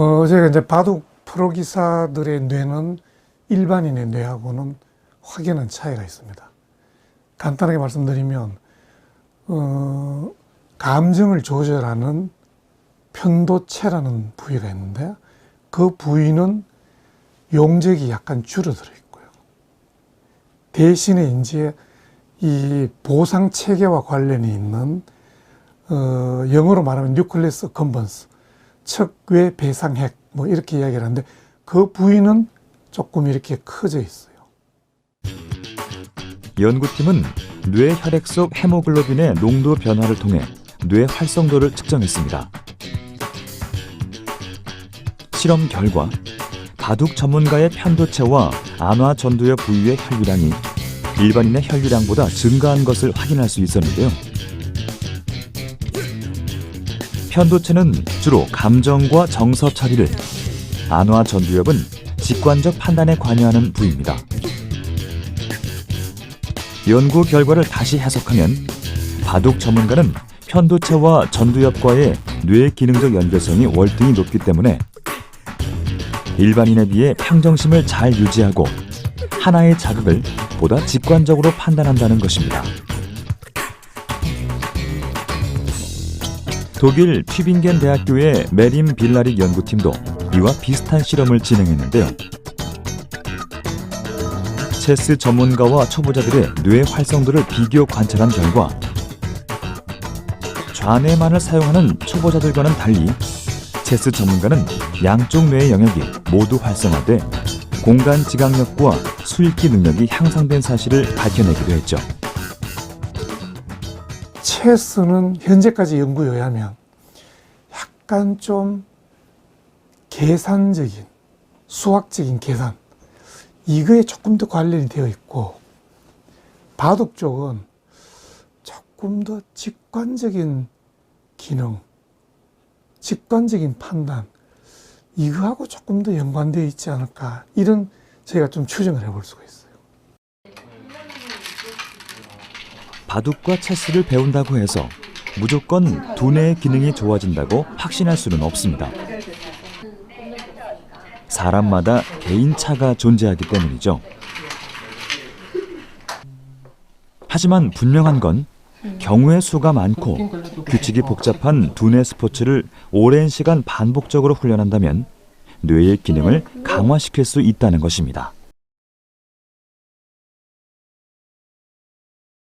어, 제가 이제 바둑 프로 기사들의 뇌는 일반인의 뇌하고는 확연한 차이가 있습니다. 간단하게 말씀드리면, 어, 감정을 조절하는 편도체라는 부위가 있는데, 그 부위는 용적이 약간 줄어들어 있고요. 대신에 이제 이 보상 체계와 관련이 있는, 어, 영어로 말하면 뉴클레스 컨번스, 척외 배상핵 뭐 이렇게 이야기를 하는데 그 부위는 조금 이렇게 커져 있어요. 연구팀은 뇌 혈액 속 헤모글로빈의 농도 변화를 통해 뇌 활성도를 측정했습니다. 실험 결과 바둑 전문가의 편도체와 안화 전두엽 부위의 혈류량이 일반인의 혈류량보다 증가한 것을 확인할 수 있었는데요. 편도체는 주로 감정과 정서 처리를, 안화 전두엽은 직관적 판단에 관여하는 부위입니다. 연구 결과를 다시 해석하면 바둑 전문가는 편도체와 전두엽과의 뇌 기능적 연결성이 월등히 높기 때문에 일반인에 비해 평정심을 잘 유지하고 하나의 자극을 보다 직관적으로 판단한다는 것입니다. 독일 튜빙겐 대학교의 메림 빌라릭 연구팀도 이와 비슷한 실험을 진행했는데요. 체스 전문가와 초보자들의 뇌 활성도를 비교 관찰한 결과 좌뇌만을 사용하는 초보자들과는 달리 체스 전문가는 양쪽 뇌의 영역이 모두 활성화돼 공간 지각력과 수익기 능력이 향상된 사실을 밝혀내기도 했죠. 체스는 현재까지 연구에 의하면 약간 좀 계산적인, 수학적인 계산, 이거에 조금 더 관련이 되어 있고, 바둑 쪽은 조금 더 직관적인 기능, 직관적인 판단, 이거하고 조금 더 연관되어 있지 않을까, 이런 저희가 좀 추정을 해볼 수가 있어요. 바둑과 체스를 배운다고 해서 무조건 두뇌의 기능이 좋아진다고 확신할 수는 없습니다. 사람마다 개인차가 존재하기 때문이죠. 하지만 분명한 건 경우의 수가 많고 규칙이 복잡한 두뇌 스포츠를 오랜 시간 반복적으로 훈련한다면 뇌의 기능을 강화시킬 수 있다는 것입니다.